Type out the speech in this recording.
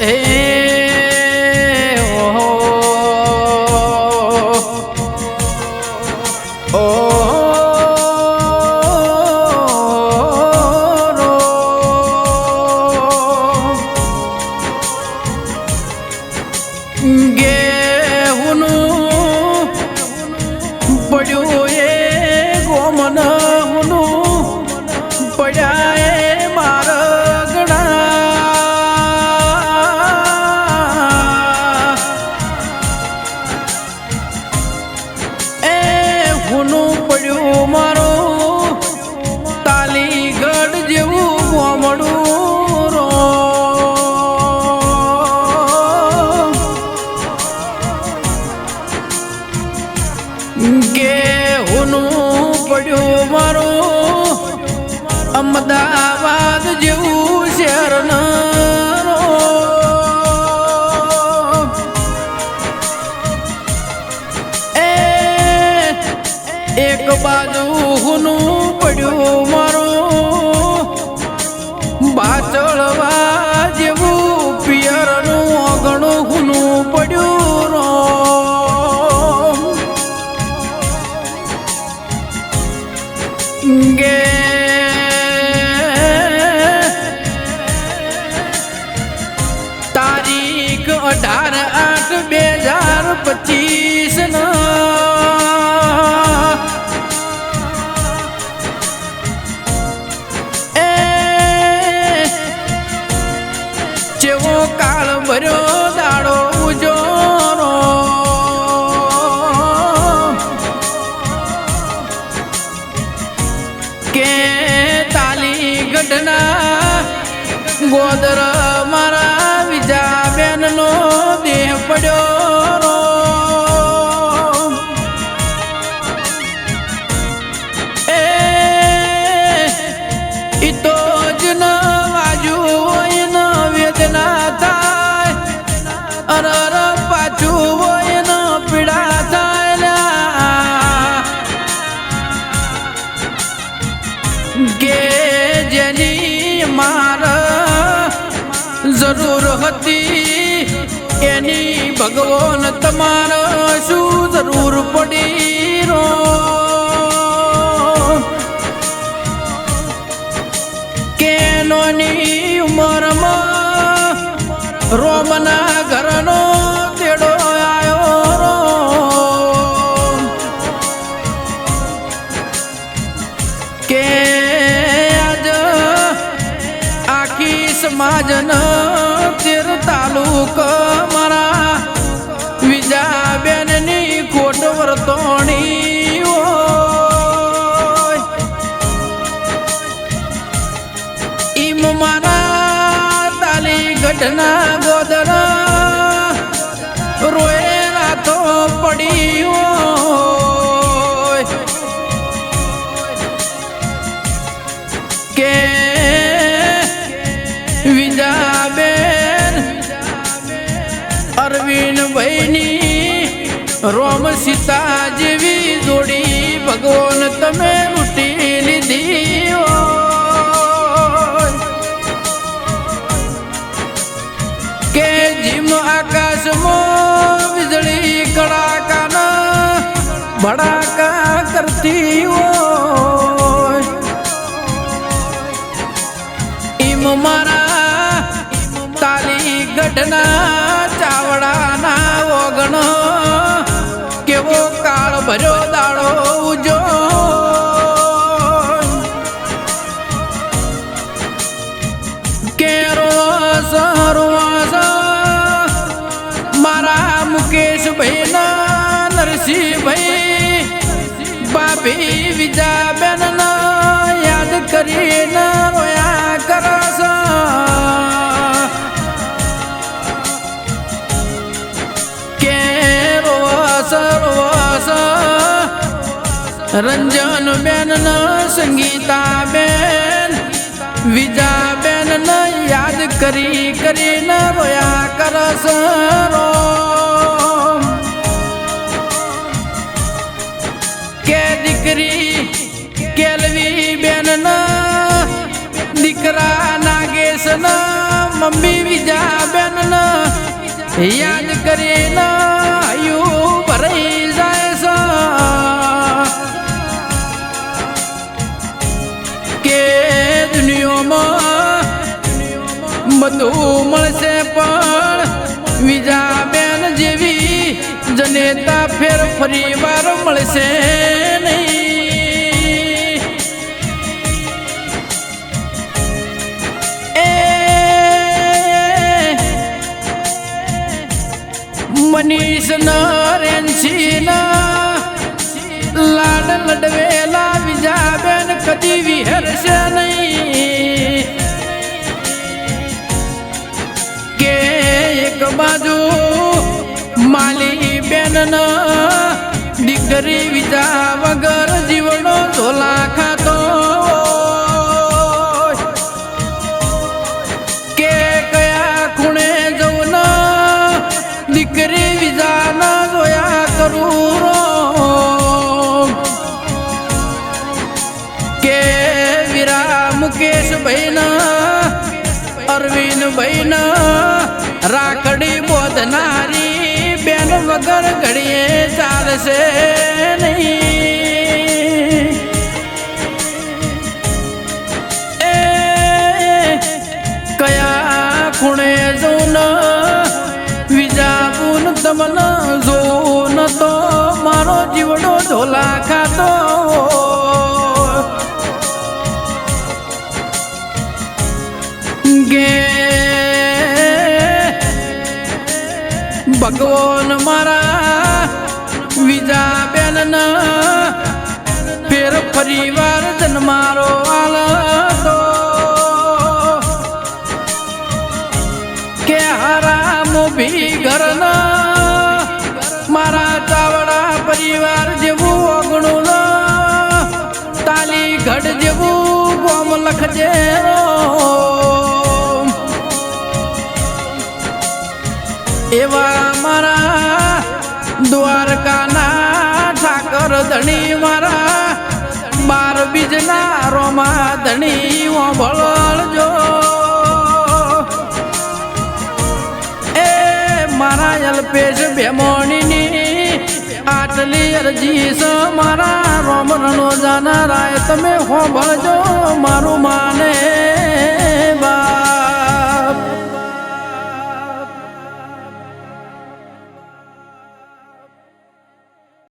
એ અઢાર આઠ બે હજાર પચીસ જેવો કાળ ભર્યો દાડો ઉજો કે તાલી ગઢના ગોદર ભગવાન તમારો શું જરૂર પડી રો કેનોની ઉંમરમાં રોમના ઘરનો તેડો આવ્યો રો? કે આજ આખી સમાજન અરવિંદ ભાઈની રોમ સીતા જેવી જોડી, ભગવાન તમે લૂંટી લીધી કે જીમ આકાશમાં વીજળી કડાકાના ભડાકા કરતી હોય. ઈમ મારા તાલી ગઢના ભર્યો દાડો ઉજો. કેરો સરવાસ મારા મુકેશભાઈ ના નરસિંહભાઈ. ભાભી વિજાબેન યાદ કરીને રોયા કરો કે રંજન બેન સંગીતા બેન વિજા બેન યાદ કરી કરીને રોયા કરસ કે દીકરી કેલવી બેન ન દીકરા નાગેશ ન મમ્મી વિજા બેન યાદ કરીને જનેતા ફેર ફરી વાર મળશે એ મનીષ નરેન્સી લાડ લડવેલા બેન દીકરી વિજા વગર જીવનો ધોલા ખાતો કે કયા ખૂણે જવું દીકરી વિજા ના જોયા કરું કે વીરા મુકેશ ભાઈ અરવિંદ ભાઈ રાખડી બોધનારી વગર ઘડીએ ચાલશે નહીં. એ કયા ખૂણે જોન વિજાપુન તમન જોન તો મારો જીવડો ઢોલા ખાતો. ગે ભગવાન મારા વિજા બેન ફેર પરિવાર જન્મારો આલતો. કે હરામ ભી ઘરના, મારા ચાવડા પરિવાર જેવું ઓગણું તાલી ગઢ જેવું ગોમ લખજે. ધણી મારા, બાર બીજના રોમા ધણી ભળજો એ મારા અલ્પેશ ભેમોણીની આટલી અરજી સ મારા રોમ રણો જાનારાય, તમે હોંભળજો મારું માને બા